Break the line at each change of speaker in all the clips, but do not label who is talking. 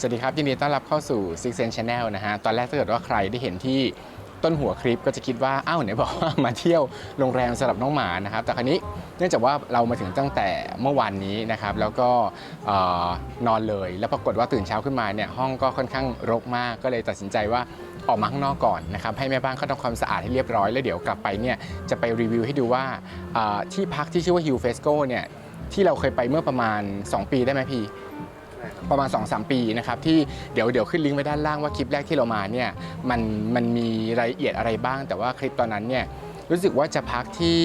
สวัสดีครับ ยินดีต้อนรับเข้าสู่ Six Sense Channel นะฮะ ตอนแรกถ้าเกิดว่าใครได้เห็นที่ต้นหัวคลิปก็จะคิดว่า อ้าวไหนบอกว่ามาเที่ยวโรงแรมสำหรับน้องหมานะครับ แต่คราวนี้เนื่องจากว่าเรามาถึงตั้งแต่เมื่อวานนี้นะครับ แล้วก็นอนเลย แล้วปรากฏว่าตื่นเช้าขึ้นมาเนี่ยห้องก็ค่อนข้างรกมาก ก็เลยตัดสินใจว่าออกมาข้างนอกก่อนนะครับ ให้แม่บ้านเขาทำความสะอาดให้เรียบร้อย แล้วเดี๋ยวกลับไปเนี่ยจะไปรีวิวให้ดูว่าที่พักที่ชื่อว่า Hill Fresco เนี่ยที่เราเคยไปเมื่อประมาณ 2 ปีได้ไหมพี่ ประมาณ 2-3 ปีนะครับที่เดี๋ยวเดี๋ยวขึ้นลิงก์ไว้ด้านล่างว่าคลิปแรกที่เรามาเนี่ยมันมันมีรายละเอียดอะไรบ้าง แต่ว่าคลิปตอนนั้นเนี่ยรู้สึกว่าจะพักที่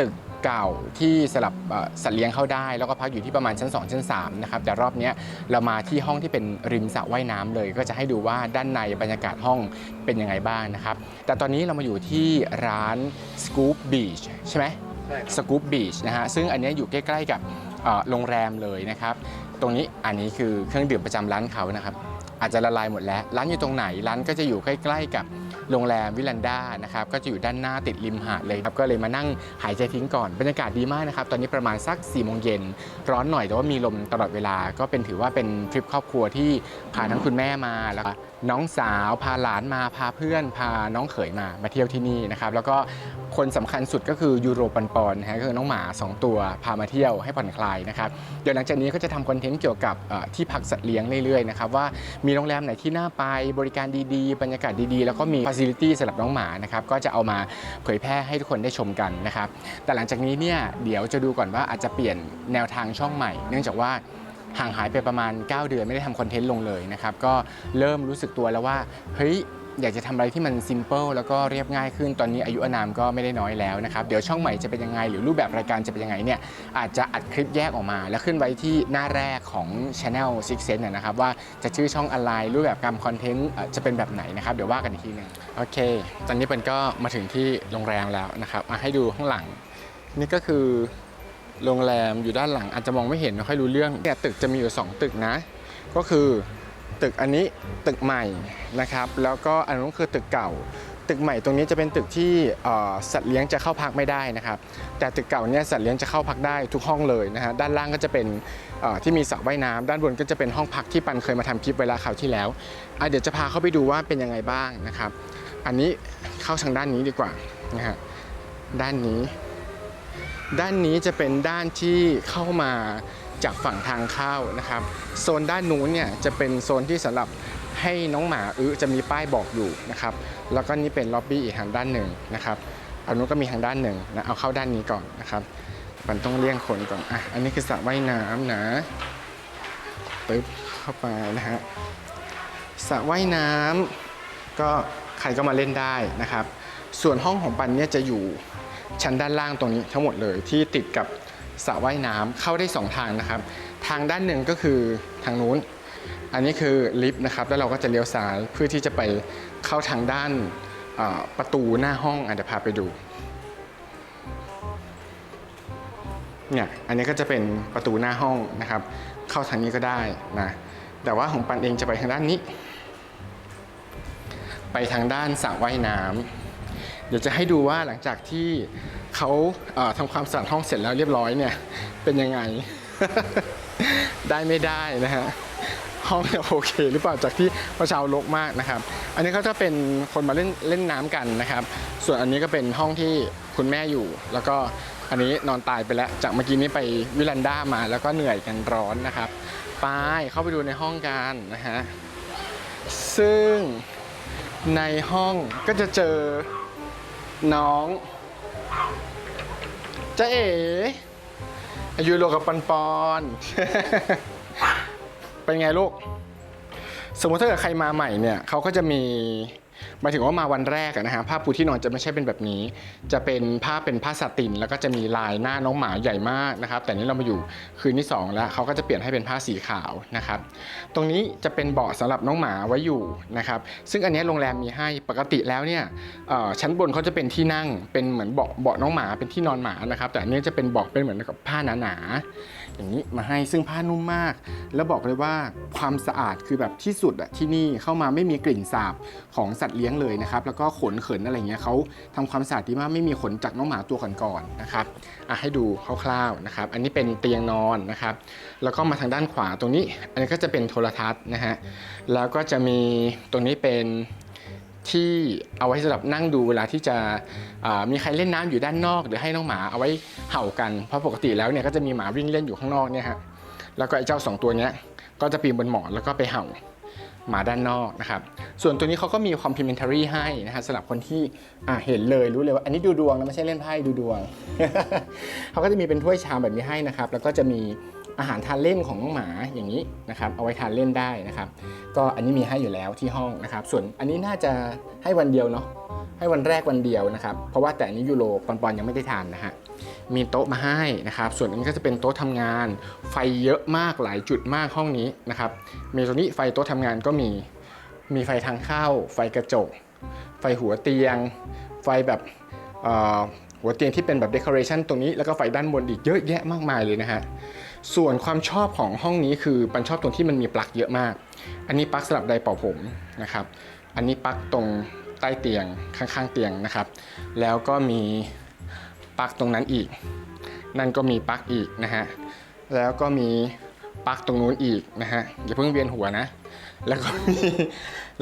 ตึกเก่าที่สลับเอ่อสัตว์เลี้ยงเข้าได้ แล้วก็พักอยู่ที่ประมาณชั้น 2 ชั้น3นะครับแต่รอบเนี้ยเรามาที่ห้องที่เป็นริมสระว่ายน้ำเลย ก็จะให้ดูว่าด้านในบรรยากาศห้องเป็นยังไงบ้างนะครับแต่ตอนนี้เรามาอยู่ที่ร้าน Scoop Beach ใช่ไหม
ใช่ครับ
สกู๊ปบีชนะฮะซึ่งอันเนี้ยอยู่ใกล้ ๆ กับเอ่อโรงแรมเลยนะครับ ตรงนี้อันนี้คือเครื่องดื่มประจำร้านเขานะครับ อาจจะละลายหมดแล้ว ร้านอยู่ตรงไหน ร้านก็จะอยู่ใกล้ๆกับโรงแรมวิลันดานะครับ ก็จะอยู่ด้านหน้าติดริมหาดเลยครับ ก็เลยมานั่งหายใจทิ้งก่อน บรรยากาศดีมากนะครับ ตอนนี้ประมาณสัก4ี่โมงเย็น ร้อนหน่อยแต่ว่ามีลมตลอดเวลา ก็เป็นถือว่าเป็นทริปครอบครัวที่พาทั้งคุณแม่มาแล้ว น้องสาวพาหลานมาพาเพื่อนพาน้องเขยมามาเที่ยวที่นี่นะครับแล้วก็คนสำคัญสุดก็คือยูโรปันปอนนะฮะก็คือน้องหมา 2 ตัวพามาเที่ยวให้ผ่อนคลายนะครับเดี๋ยวหลังจากนี้ก็จะทำคอนเทนต์เกี่ยวกับที่พักสัตว์เลี้ยงเรื่อยๆนะครับว่ามีโรงแรมไหนที่น่าไปบริการดีๆ บรรยากาศดีๆ แล้วก็มีฟ a ซิลิตี้สำหรับน้องหมานะครับก็จะเอามาเผยแพร่ให้ทุกคนได้ชมกันนะครับแต่หลังจากนี้เนี่ยเดี๋ยวจะดูก่อนว่าอาจจะเปลี่ยนแนวทางช่องใหม่ เนื่องจากว่า ห่างหายไปประมาณ 9 เดือนไม่ได้ทำคอนเทนต์ลงเลยนะครับ ก็เริ่มรู้สึกตัวแล้วว่า เฮ้ย อยากจะทำอะไรที่มันซิมเ l ิลแล้วก็เรียบง่ายขึ้นตอนนี้อายุอนามก็ไม่ได้น้อยแล้วนะครับ เดี๋ยวช่องใหม่จะเป็นยังไง หรือรูปแบบรายการจะเป็นยังไงเนี่ยอาจจะอัดคลิปแยกออกมา แล้วขึ้นไว้ที่หน้าแรกของ Channel Six Sense นะนะครับว่าจะชื่อช่องอะไรรูปแบบการคอนเทนต์จะเป็นแบบไหนนะครับเดี๋ยวว่ากันอีกทีหนึงโอเค ตอนนี้เป็นก็มาถึงที่โรงแรมแล้วนะครับมาให้ดูข้างหลังนี่ก็คือ โรงแรมอยู่ด้านหลังอาจจะมองไม่เห็นไม่ค่อยรู้เรื่องเนี่ยตึกจะมีอยู่สองตึกนะ ก็คือตึกอันนี้ตึกใหม่นะครับ แล้วก็อันนู้นคือตึกเก่า ตึกใหม่ตรงนี้จะเป็นตึกที่สัตว์เลี้ยงจะเข้าพักไม่ได้นะครับ แต่ตึกเก่าเนี่ยสัตว์เลี้ยงจะเข้าพักได้ทุกห้องเลยนะฮะด้านล่างก็จะเป็นที่มีสระว่ายน้ำด้านบนก็จะเป็นห้องพักที่ปันเคยมาทำคลิปเวลาคราวที่แล้วเดี๋ยวจะพาเข้าไปดูว่าเป็นยังไงบ้างนะครับ อันนี้เข้าทางด้านนี้ดีกว่านะฮะด้านนี้ ด้านนี้จะเป็นด้านที่เข้ามาจากฝั่งทางเข้านะครับ โซนด้านนู้นเนี่ยจะเป็นโซนที่สำหรับให้น้องหมาอื้อจะมีป้ายบอกอยู่นะครับ แล้วก็นี่เป็นล็อบบี้อีกทางด้านหนึ่งนะครับอันนู้นก็มีทางด้านหนึ่งนะเอาเข้าด้านนี้ก่อนนะครับมันต้องเลี่ยงคนก่อนอะอันนี้คือสระว่ายน้ำนะปึ๊บเข้าไปนะฮะสระว่ายน้ำก็ใครก็มาเล่นได้นะครับ ส่วนห้องของปันเนี่ยจะอยู่ ชั้นด้านล่างตรงนี้ทั้งหมดเลยที่ติดกับสระว่ายน้ำเข้าได้ 2 ทางนะครับ ทางด้านหนึ่งก็คือทางนู้น อันนี้คือลิฟต์นะครับ แล้วเราก็จะเลี้ยวซ้ายเพื่อที่จะไปเข้าทางด้านประตูหน้าห้องอาจจะพาไปดูเนี่ยอันนี้ก็จะเป็นประตูหน้าห้องนะครับ เข้าทางนี้ก็ได้นะแต่ว่าของปันเองจะไปทางด้านนี้ ไปทางด้านสระว่ายน้ำ เดี๋ยวจะให้ดูว่าหลังจากที่เขาทำความสะอาดห้องเสร็จแล้วเรียบร้อยเนี่ย เป็นยังไง ได้ไม่ได้นะฮะห้องเนี่ยโอเคหรือเปล่าจากที่ประชาวลกมากนะครับ อันนี้เขาจะเป็นคนมาเล่นเล่นน้ำกันนะครับ ส่วนอันนี้ก็เป็นห้องที่คุณแม่อยู่ แล้วก็อันนี้นอนตายไปแล้ว จากเมื่อกี้นี้ไปวิลันด้ามาแล้วก็เหนื่อยกันร้อนนะครับไปเข้าไปดูในห้องกันนะฮะซึ่งในห้องก็จะเจอ น้องจ้าเอ๋อายุโลกับปันปอน เป็นไงลูก สมมติถ้าเกิดใครมาใหม่เนี่ยเขาก็จะมี หมายถึงว่ามาวันแรกนะฮะผ้าปูที่นอนจะไม่ใช่เป็นแบบนี้ จะเป็นผ้าเป็นผ้าสาติน แล้วก็จะมีลายหน้าน้องหมาใหญ่มากนะครับ แต่นี้เรามาอยู่คืนที่สองแล้วเขาก็จะเปลี่ยนให้เป็นผ้าสีขาวนะครับ ตรงนี้จะเป็นเบาะสำหรับน้องหมาไว้อยู่นะครับ ซึ่งอันนี้โรงแรมมีให้ปกติแล้วเนี่ยชั้นบนเขาจะเป็นที่นั่งเป็นเหมือนเบาะเบาะน้องหมาเป็นที่นอนหมานะครับ แต่อันนี้จะเป็นเบาะเป็นเหมือนกับผ้าหนาๆ อย่างนี้มาให้ซึ่งผ้านุ่มมาก แล้วบอกเลยว่าความสะอาดคือแบบที่สุดอะที่นี่เข้ามาไม่มีกลิ่นสาบของสัตว์เลี้ยงเลยนะครับ แล้วก็ขนเขินอะไรเงี้ยเขาทำความสะอาดดีมากไม่มีขนจากน้องหมาตัวก่อนๆนะครับอะให้ดูคร่าวๆนะครับ อันนี้เป็นเตียงนอนนะครับ แล้วก็มาทางด้านขวาตรงนี้ อันนี้ก็จะเป็นโทรทัศน์นะฮะแล้วก็จะมีตรงนี้เป็น ที่เอาไว้สำหรับนั่งดูเวลาที่จะมีใครเล่นน้ำอยู่ด้านนอก หรือให้น้องหมาเอาไว้เห่ากันเพราะปกติแล้วเนี่ยก็จะมีหมาวิ่งเล่นอยู่ข้างนอกเนี่ยฮะแล้วก็ไอ้เจ้าสองตัวเนี้ยก็จะปีนบนหมอนแล้วก็ไปเห่าหมาด้านนอกนะครับส่วนตัวนี้เขาก็มี complimentary ให้นะฮะสำหรับคนที่เห็นเลยรู้เลยว่าอันนี้ดูดวงนะไม่ใช่เล่นไพ่ดูดวงเขาก็จะมีเป็นถ้วยชามแบบนี้ให้นะครับแล้วก็จะมี อาหารทานเล่นของน้องหมาอย่างนี้นะครับเอาไว้ทานเล่นได้นะครับ ก็อันนี้มีให้อยู่แล้วที่ห้องนะครับ ส่วนอันนี้น่าจะให้วันเดียวเนาะให้วันแรกวันเดียวนะครับ เพราะว่าแต่อันนี้ยูโรปอนๆยังไม่ได้ทานนะฮะมีโต๊ะมาให้นะครับ ส่วนอันนี้ก็จะเป็นโต๊ะทำงาน ไฟเยอะมากหลายจุดมากห้องนี้นะครับมีตรงนี้ไฟโต๊ะทำงานก็มีมีไฟทางเข้า ไฟกระจก ไฟหัวเตียง ไฟแบบหัวเตียงที่เป็นแบบเดคอเรชันตรงนี้แล้วก็ไฟด้านบนอีกเยอะแยะมากมายเลยนะฮะ ส่วนความชอบของห้องนี้คือปันชอบตรงที่มันมีปลั๊กเยอะมาก อันนี้ปลั๊กสำหรับไดร์เป่าผมนะครับ อันนี้ปลั๊กตรงใต้เตียงข้างๆเตียงนะครับ แล้วก็มีปลั๊กตรงนั้นอีก นั่นก็มีปลั๊กอีกนะฮะ แล้วก็มีปลั๊กตรงนู้นอีกนะฮะ อย่าเพิ่งเวียนหัวนะ แล้วก็มี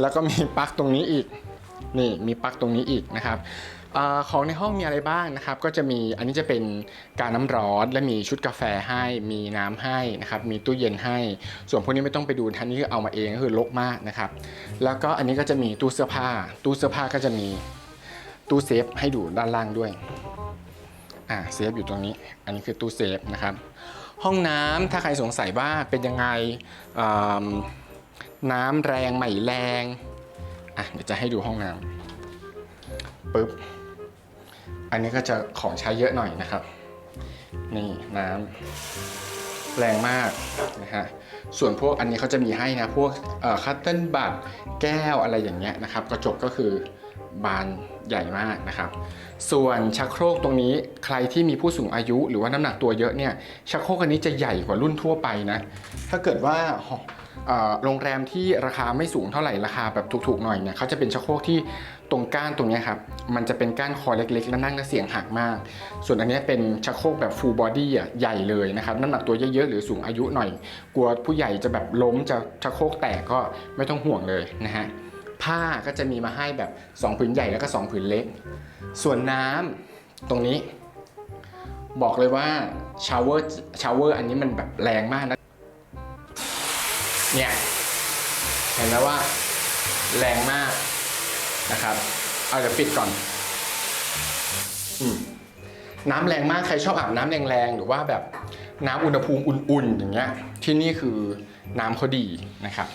แล้วก็มีปลั๊กตรงนี้อีก นี่มีปลั๊กตรงนี้อีกนะครับ อของในห้องมีอะไรบ้างนะครับ ก็จะมีอันนี้จะเป็นการน้ำร้อนและมีชุดกาแฟให้มีน้ำให้นะครับมีตู้เย็นให้ ส่วนพวกนี้ไม่ต้องไปดูท่านนี้คือเอามาเองก็คือลกมากนะครับ แล้วก็อันนี้ก็จะมีตู้เสื้อผ้า ตู้เสื้อผ้าก็จะมีตู้เซฟให้ดูด้านล่างด้วยอ่าเซฟอยู่ตรงนี้ อันนี้คือตู้เซฟนะครับ ห้องน้ำถ้าใครสงสัยว่าเป็นยังไงน้ำแรงไม่แรงอะเดี๋ยวจะให้ดูห้องน้ำ ปึ๊บ อันนี้ก็จะของใช้เยอะหน่อยนะครับ นี่น้ำแรงมากนะฮะ ส่วนพวกอันนี้เขาจะมีให้นะ พวกคัตเติ้ลบัตแก้วอะไรอย่างเงี้ยนะครับ กระจกก็คือบานใหญ่มากนะครับ ส่วนชักโครกตรงนี้ใครที่มีผู้สูงอายุหรือว่าน้ำหนักตัวเยอะเนี่ย ชักโครกอันนี้จะใหญ่กว่ารุ่นทั่วไปนะ ถ้าเกิดว่า โรงแรมที่ราคาไม่สูงเท่าไหร่ราคาแบบถูกๆหน่อยเนี่ยเขาจะเป็นชักโครกที่ตรงก้านตรงนี้ครับมันจะเป็นก้านคอเล็กๆแล้วนั่งแล้วเสียงหักมาก ส่วนอันนี้เป็นชักโครกแบบ full body อะใหญ่เลยนะครับน้ำหนักตัวเยอะๆหรือสูงอายุหน่อย กลัวผู้ใหญ่จะแบบล้มจะชักโครกแตกก็ไม่ต้องห่วงเลยนะฮะผ้าก็จะมีมาให้แบบ 2 ผืนใหญ่แล้วก็ 2 ผืนเล็ก ส่วนน้ำตรงนี้ บอกเลยว่าชาวเวอร์ชาวเวอร์อันนี้มันแบบแรงมากนะ เนี่ยเห็นแล้วว่าแรงมากนะครับ เอาเดี๋ยวปิดก่อนอน้ำแรงมากใครชอบอาบน้ำแรงๆหรือว่าแบบน้ำอุณหภูมิอุ่นๆอย่างเงี้ยที่นี่คือน้ำเขาดีนะครับ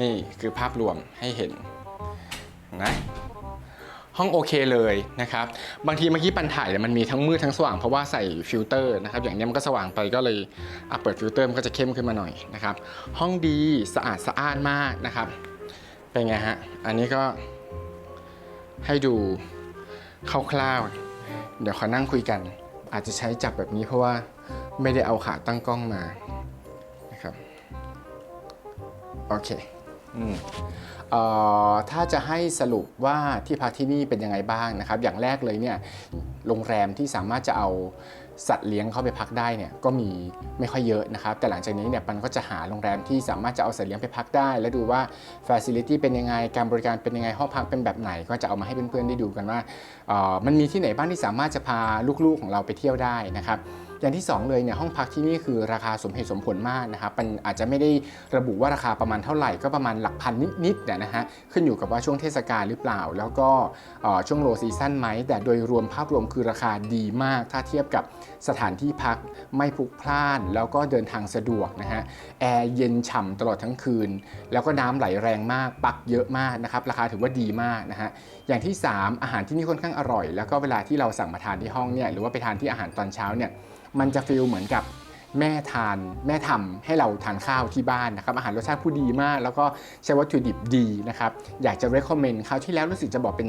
นี่คือภาพรวมให้เห็นนะ ห้องโอเคเลยนะครับบางทีเมื่อกี้ปันถ่ายเนี่ยมันมีทั้งมืดทั้งสว่างเพราะว่าใส่ฟิลเตอร์นะครับอย่างนี้มันก็สว่างไปก็เลยเปิดฟิลเตอร์มันก็จะเข้มขึ้นมาหน่อยนะครับห้องดีสะอาดสะอ้านมากนะครับเป็นไงฮะอันนี้ก็ให้ดูคร่าวๆเดี๋ยวขอนั่งคุยกัน อาจจะใช้จับแบบนี้เพราะว่าไม่ได้เอาขาตั้งกล้องมานะครับโอเคอืม ถ้าจะให้สรุปว่าที่พักที่นี่เป็นยังไงบ้างนะครับ อย่างแรกเลยเนี่ยโรงแรมที่สามารถจะเอาสัตว์เลี้ยงเข้าไปพักได้เนี่ยก็มีไม่ค่อยเยอะนะครับ แต่หลังจากนี้เนี่ยปันก็จะหาโรงแรมที่สามารถจะเอาสัตว์เลี้ยงไปพักได้ แล้วดูว่าฟ a ซิลิตี้เป็นยังไงการบริการเป็นยังไงห้องพักเป็นแบบไหน ก็จะเอามาให้เพื่อนๆได้ดูกันว่าออมันมีที่ไหนบ้างที่สามารถจะพาลูกๆของเราไปเที่ยวได้นะครับ อย่างที่ 2 เลยเนี่ยห้องพักที่นี่คือราคาสมเหตุสมผลมากนะครับมันอาจจะไม่ได้ระบุว่าราคาประมาณเท่าไหร่ก็ประมาณหลักพันนิดๆเนี่ยนะฮะขึ้นอยู่กับว่าช่วงเทศกาลหรือเปล่า แล้วก็ช่วงโลซีซั่นไหมแต่โดยรวมภาพรวมคือราคาดีมาก ถ้าเทียบกับสถานที่พักไม่พลุกพล่าน แล้วก็เดินทางสะดวกนะฮะแอร์เย็นฉ่ำตลอดทั้งคืน แล้วก็น้ำไหลแรงมากปักเยอะมากนะครับราคาถือว่าดีมากนะฮะอย่างที่ 3 อาหารที่นี่ค่อนข้างอร่อย แล้วก็เวลาที่เราสั่งมาทานที่ห้องเนี่ยหรือว่าไปทานที่อาหารตอนเช้าเนี่ย มันจะฟีลเหมือนกับแม่ทานแม่ทำให้เราทานข้าวที่บ้านนะครับอาหารรสชาติผู้ดีมาก แล้วก็ใช้วัตถุดิบดีนะครับอยากจะ recommend คราวที่แล้วรู้สึกจะบอกเป็น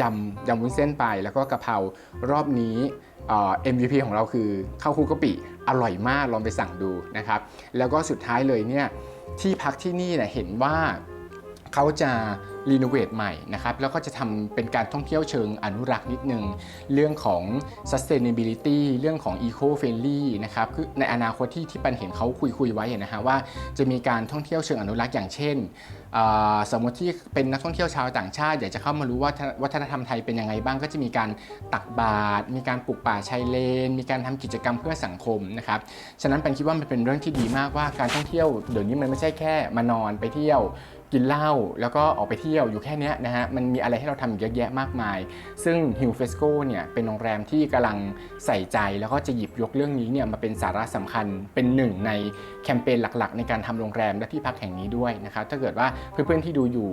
ยำยำวุ้นเส้นไป แล้วก็กะเพรารอบนี้เอ่อ MVP ของเราคือข้าวคลุกกะปิอร่อยมากลองไปสั่งดูนะครับแล้วก็สุดท้ายเลยเนี่ยที่พักที่นี่เนี่ยเห็นว่าเขาจะ รีโนเวทใหม่นะครับแล้วก็จะทำเป็นการท่องเที่ยวเชิงอนุรักษ์นิดนึง เรื่องของ sustainability เรื่องของ eco friendly นะครับคือในอนาคตที่ที่ปันเห็นเขาคุยคุยไว้นะฮะว่าจะมีการท่องเที่ยวเชิงอนุรักษ์อย่างเช่น สมมติที่เป็นนักท่องเที่ยวชาวต่างชาติ อยากจะเข้ามารู้ว่าวัฒนธรรมไทยเป็นยังไงบ้างก็จะมีการตักบาตรมีการปลูกป่าชายเลน มีการทำกิจกรรมเพื่อสังคมนะครับฉะนั้นปันคิดว่ามันเป็นเรื่องที่ดีมากว่าการท่องเที่ยวเดี๋ยวนี้มันไม่ใช่แค่มานอนไปเที่ยว กินเหล้าแล้วก็ออกไปเที่ยวอยู่แค่นี้นะฮะมันมีอะไรให้เราทำเยอะแยะมากมาย ซึ่ง Hill Fresco เนี่ยเป็นโรงแรมที่กำลังใส่ใจแล้วก็จะหยิบยกเรื่องนี้เนี่ยมาเป็นสาระสำคัญเป็นหนึ่งในแคมเปญหลักๆ ในการทำโรงแรมและที่พักแห่งนี้ด้วยนะครับถ้าเกิดว่าเพื่อนๆที่ดูอยู่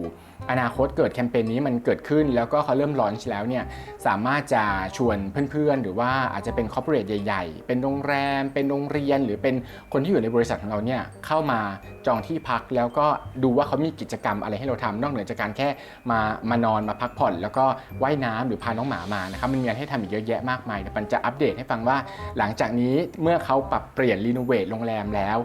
อนาคตเกิดแคมเปญนี้มันเกิดขึ้น แล้วก็เขาเริ่มลอนช์แล้วเนี่ยสามารถจะชวนเพื่อนๆ หรือว่าอาจจะเป็นคอร์ปอเรทใหญ่ๆ เป็นโรงแรม เป็นโรงเรียน หรือเป็นคนที่อยู่ในบริษัทของเราเนี่ยเข้ามาจองที่พักแล้วก็ดูว่าเขามีกิจกรรมอะไรให้เราทำนอกเหนือจากการแค่มามานอนมาพักผ่อน แล้วก็ว่ายน้ำหรือพาน้องหมามานะครับมันมีอะไรให้ทำอีกเยอะแยะมากมายเดี๋ยวปันจะอัปเดตให้ฟังว่า หลังจากนี้เมื่อเขาปรับเปลี่ยนรีโนเวทโรงแรมแล้ว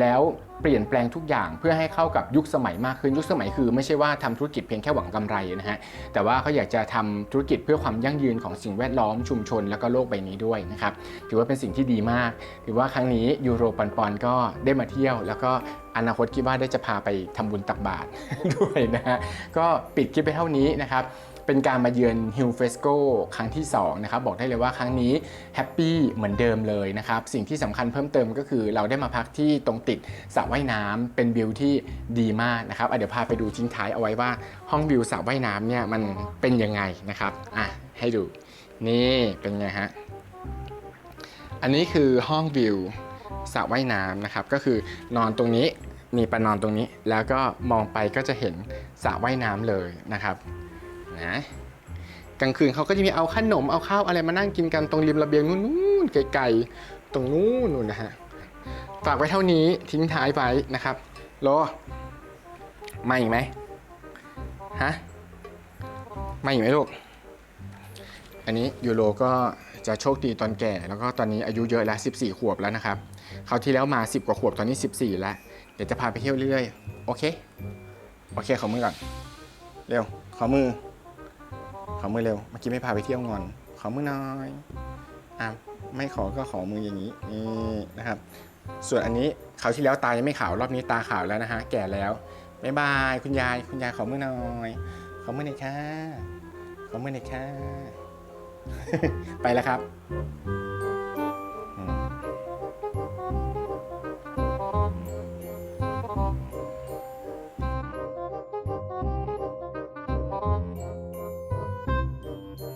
แล้ว เปลี่ยนแปลงทุกอย่างเพื่อให้เข้ากับยุคสมัยมากขึ้นยุคสมัยคือ ไม่ใช่ว่าทำธุรกิจเพียงแค่หวังกำไรนะฮะแต่ว่าเขาอยากจะทำธุรกิจเพื่อความยั่งยืนของสิ่งแวดล้อมชุมชน แล้วก็โลกใบนี้ด้วยนะครับถือว่าเป็นสิ่งที่ดีมาก ถือว่าครั้งนี้ยูโรปันปอนก็ได้มาเที่ยว แล้วก็อนาคตคิดว่าได้จะพาไปทำบุญตักบาตรด้วยนะฮะก็ปิดคลิปไปเท่านี้นะครับ เป็นการมาเยือน Hill Fresco ครั้งที่ 2 นะครับ บอกได้เลยว่าครั้งนี้แฮปปี้เหมือนเดิมเลยนะครับ สิ่งที่สำคัญเพิ่มเติมก็คือเราได้มาพักที่ตรงติดสระว่ายน้ำเป็นวิวที่ดีมากนะครับเดี๋ยวพาไปดูทิ้งท้ายเอาไว้ว่าห้องวิวสระว่ายน้ำเนี่ยมันเป็นยังไงนะครับอะให้ดูนี่เป็นไงฮะอันนี้คือห้องวิวสระว่ายน้ำนะครับ ก็คือนอนตรงนี้มีปานอนตรงนี้ แล้วก็มองไปก็จะเห็นสระว่ายน้ำเลยนะครับ นะ กลางคืนเขาก็จะมีเอาขนมเอาข้าวอะไรมานั่งกินกันตรงริมระเบียงนู้นๆไกลๆตรงนู้นนู่นนะฮะฝากไว้เท่านี้ทิ้งท้ายไว้นะครับโลมาอีกไหมฮะมาอีกไหมลูก อันนี้ยูโรก็จะโชคดีตอนแก่ แล้วก็ตอนนี้อายุเยอะแล้ว 14 ขวบแล้วนะครับคราวที่แล้วมา 10 กว่าขวบตอนนี้ 14 แล้ว เดี๋ยวจะพาไปเที่ยวเรื่อยๆ โอเค โอเคขอมือก่อน เร็ว ขอมือ อมือเร็ว เมื่อกี้ไม่พาไปเที่ยวงอน ขอมือน้อยอะไม่ขอก็ขอมืออย่างนี้นี่นะครับ ส่วนอันนี้เขาที่แล้วตายังไม่ขาวรอบนี้ตาขาวแล้วนะฮะแก่แล้วบ๊ายบายคุณยายคุณยายขอมือหน่อยขอมือหน่อยค่ะขอมือหน่อยค่ะไปแล้วครับ